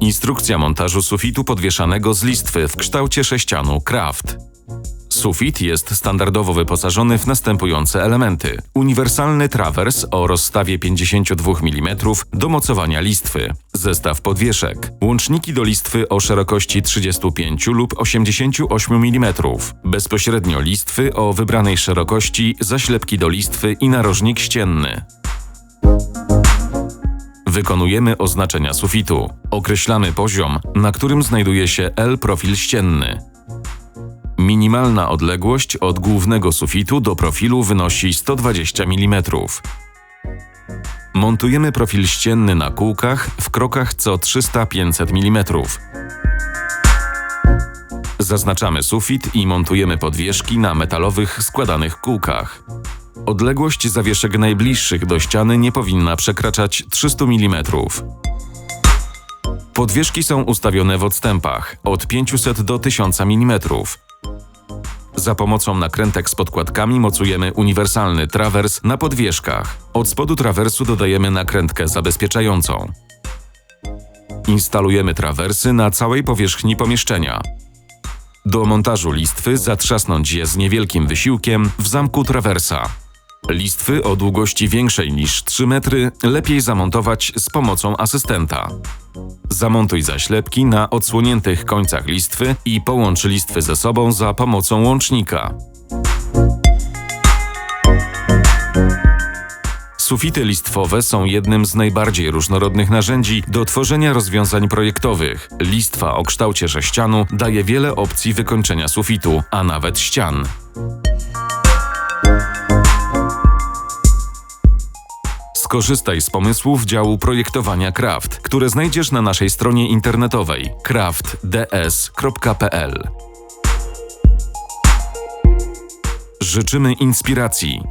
Instrukcja montażu sufitu podwieszanego z listwy w kształcie sześcianu Kraft. Sufit jest standardowo wyposażony w następujące elementy: uniwersalny trawers o rozstawie 52 mm do mocowania listwy, zestaw podwieszek, łączniki do listwy o szerokości 35 lub 88 mm, bezpośrednio listwy o wybranej szerokości, zaślepki do listwy i narożnik ścienny. Wykonujemy oznaczenia sufitu. Określamy poziom, na którym znajduje się L-profil ścienny. Minimalna odległość od głównego sufitu do profilu wynosi 120 mm. Montujemy profil ścienny na kółkach w krokach co 300-500 mm. Zaznaczamy sufit i montujemy podwieszki na metalowych składanych kółkach. Odległość zawieszek najbliższych do ściany nie powinna przekraczać 300 mm. Podwieszki są ustawione w odstępach od 500 do 1000 mm. Za pomocą nakrętek z podkładkami mocujemy uniwersalny trawers na podwieszkach. Od spodu trawersu dodajemy nakrętkę zabezpieczającą. Instalujemy trawersy na całej powierzchni pomieszczenia. Do montażu listwy zatrzasnąć je z niewielkim wysiłkiem w zamku trawersa. Listwy o długości większej niż 3 metry lepiej zamontować z pomocą asystenta. Zamontuj zaślepki na odsłoniętych końcach listwy i połącz listwy ze sobą za pomocą łącznika. Sufity listwowe są jednym z najbardziej różnorodnych narzędzi do tworzenia rozwiązań projektowych. Listwa o kształcie sześcianu daje wiele opcji wykończenia sufitu, a nawet ścian. Skorzystaj z pomysłów działu projektowania Craft, które znajdziesz na naszej stronie internetowej craftds.pl. Życzymy inspiracji,